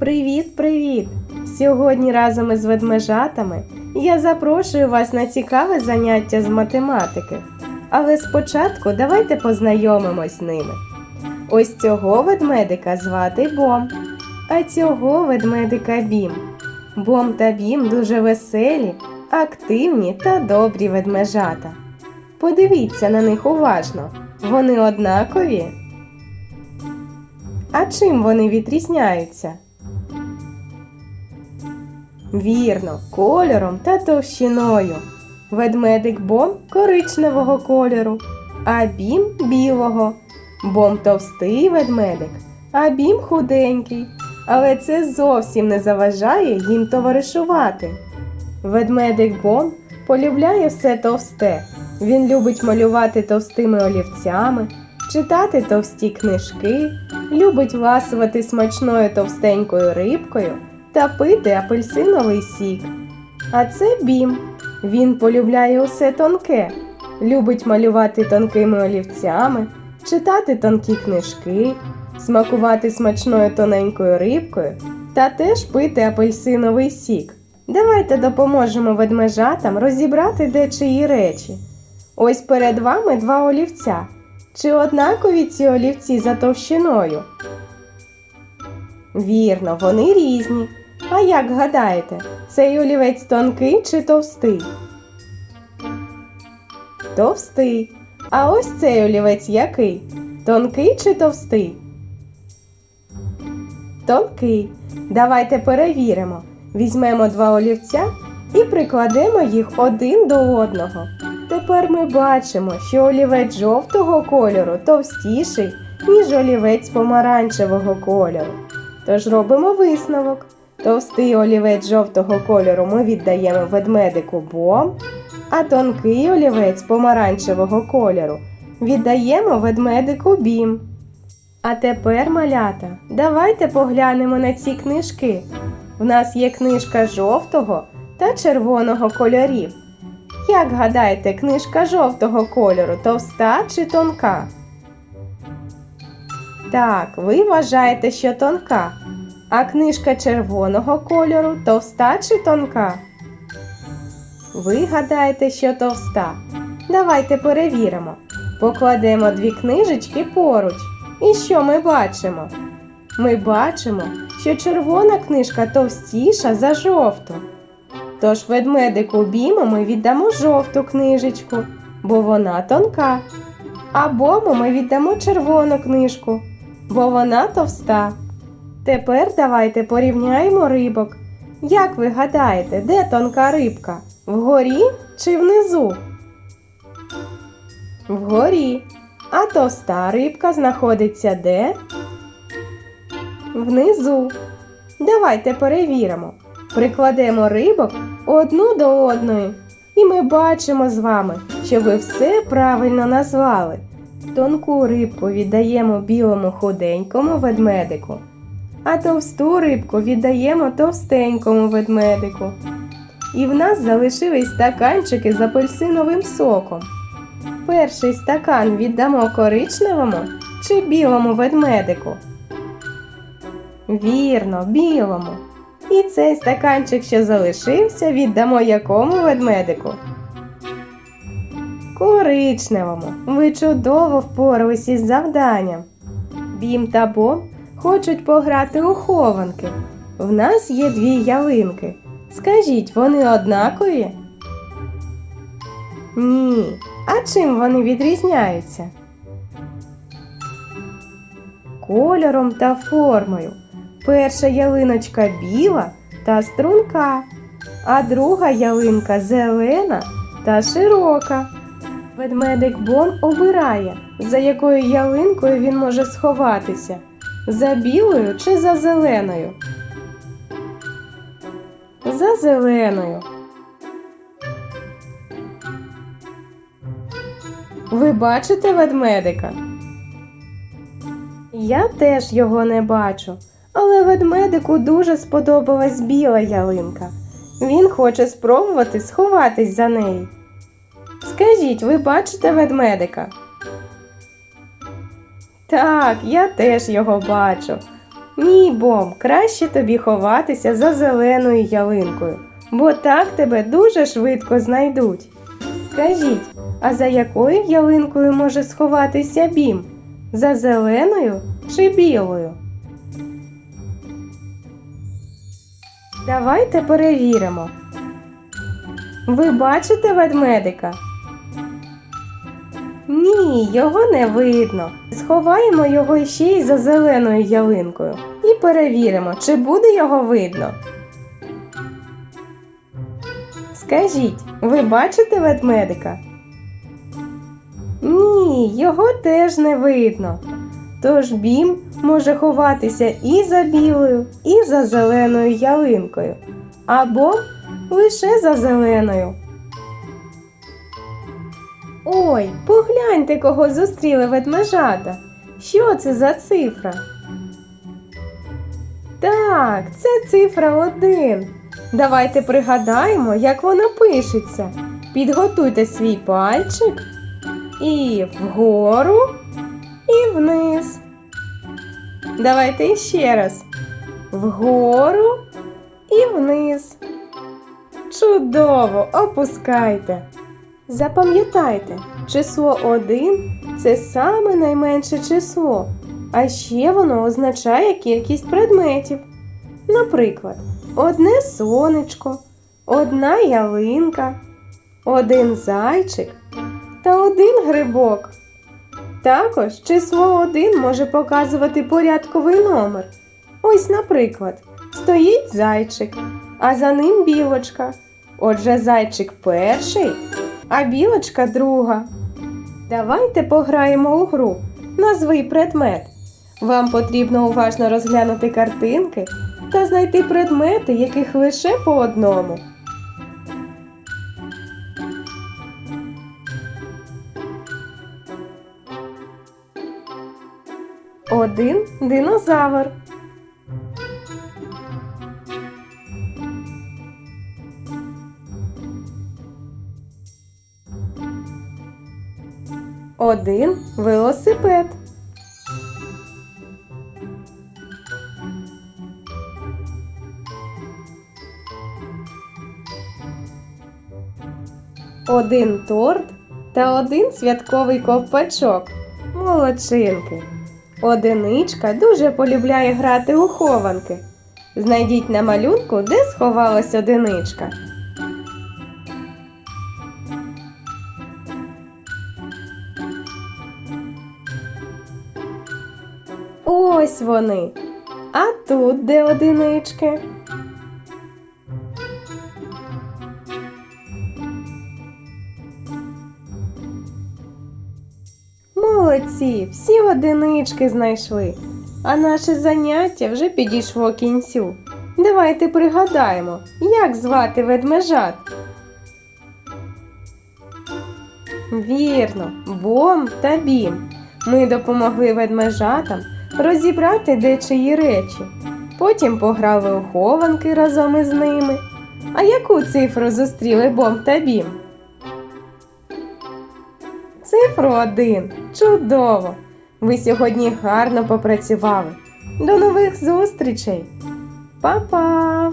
Привіт-привіт! Сьогодні разом із ведмежатами я запрошую вас на цікаве заняття з математики. Але спочатку давайте познайомимось з ними. Ось цього ведмедика звати Бом, а цього ведмедика Бім. Бом та Бім дуже веселі, активні та добрі ведмежата. Подивіться на них уважно. Вони однакові. А чим вони відрізняються? Вірно, кольором та товщиною. Ведмедик Бом коричневого кольору, а бім білого. Бом товстий ведмедик, а бім худенький. Але це зовсім не заважає їм товаришувати. Ведмедик Бом полюбляє все товсте. Він любить малювати товстими олівцями, читати товсті книжки, любить ласувати смачною товстенькою рибкою та пити апельсиновий сік. А це бім. Він полюбляє усе тонке, любить малювати тонкими олівцями, читати тонкі книжки, смакувати смачною тоненькою рибкою та теж пити апельсиновий сік. Давайте допоможемо ведмежатам розібрати дечиї речі. Ось перед вами два олівця. Чи однакові ці олівці за товщиною? Вірно, вони різні. А як гадаєте, цей олівець тонкий чи товстий? Товстий. А ось цей олівець який? Тонкий чи товстий? Тонкий. Давайте перевіримо. Візьмемо два олівця і прикладемо їх один до одного. Тепер ми бачимо, що олівець жовтого кольору товстіший, ніж олівець помаранчевого кольору. Тож робимо висновок. Товстий олівець жовтого кольору ми віддаємо ведмедику бом, а тонкий олівець помаранчевого кольору віддаємо ведмедику бім. А тепер, малята, давайте поглянемо на ці книжки. В нас є книжка жовтого та червоного кольорів. Як гадаєте, книжка жовтого кольору товста чи тонка? Так, ви вважаєте, що тонка. А книжка червоного кольору товста чи тонка? Ви гадаєте, що товста. Давайте перевіримо. Покладемо дві книжечки поруч. І що ми бачимо? Ми бачимо, що червона книжка товстіша за жовту. Тож ведмедику Біму ми віддамо жовту книжечку, бо вона тонка. А Бому ми віддамо червону книжку, бо вона товста. Тепер давайте порівняємо рибок. Як ви гадаєте, де тонка рибка? Вгорі чи внизу? Вгорі. А товста рибка знаходиться де? Внизу. Давайте перевіримо. Прикладемо рибок одну до одної. І ми бачимо з вами, що ви все правильно назвали. Тонку рибку віддаємо білому худенькому ведмедику, а товсту рибку віддаємо товстенькому ведмедику. І в нас залишились стаканчики з апельсиновим соком. Перший стакан віддамо коричневому чи білому ведмедику. Вірно, білому. І цей стаканчик, що залишився, віддамо якому ведмедику? Коричневому. Ви чудово впоралися із завданням. Бім та Бом хочуть пограти у хованки. В нас є дві ялинки. Скажіть, вони однакові? Ні. А чим вони відрізняються? Кольором та формою. Перша ялиночка біла та струнка, а друга ялинка зелена та широка. Ведмедик Бом обирає, за якою ялинкою він може сховатися за білою чи за зеленою. За зеленою. Ви бачите ведмедика? Я теж його не бачу, але ведмедику дуже сподобалась біла ялинка. Він хоче спробувати сховатись за неї. Скажіть, ви бачите ведмедика? Так, я теж його бачу. Ні, бом, краще тобі ховатися за зеленою ялинкою, бо так тебе дуже швидко знайдуть. Скажіть, а за якою ялинкою може сховатися бім? За зеленою чи білою? Давайте перевіримо. Ви бачите ведмедика? Ні, його не видно. Сховаємо його ще й за зеленою ялинкою і перевіримо, чи буде його видно. Скажіть, ви бачите ведмедика? Ні, його теж не видно. Тож бім може ховатися і за білою, і за зеленою ялинкою, або лише за зеленою. Ой, погляньте, кого зустріли ведмежата. Що це за цифра? Так, це цифра один. Давайте пригадаємо, як вона пишеться. Підготуйте свій пальчик і вгору, і вниз. Давайте ще раз. Вгору і вниз. Чудово, опускайте. Запам'ятайте, число 1 це саме найменше число, а ще воно означає кількість предметів. Наприклад, одне сонечко, одна ялинка, один зайчик та один грибок. Також число 1 може показувати порядковий номер. Ось, наприклад, стоїть зайчик, а за ним білочка. Отже, зайчик перший, а білочка друга. Давайте пограємо у гру. Назви предмет. Вам потрібно уважно розглянути картинки та знайти предмети, яких лише по одному. Один динозавр. Один велосипед. Один торт та один святковий ковпачок. Молодчинки. Одиничка дуже полюбляє грати у хованки. Знайдіть на малюнку, де сховалась одиничка. Ось вони. А тут де одинички? Молодці, всі одинички знайшли. А наше заняття вже підійшло кінцю. Давайте пригадаємо, як звати ведмежат. Вірно, бом та бім. Ми допомогли ведмежатам розібрати дечиї речі. Потім пограли у хованки разом із ними. А яку цифру зустріли бом та бім? Цифру один. Чудово! Ви сьогодні гарно попрацювали. До нових зустрічей. Па-па!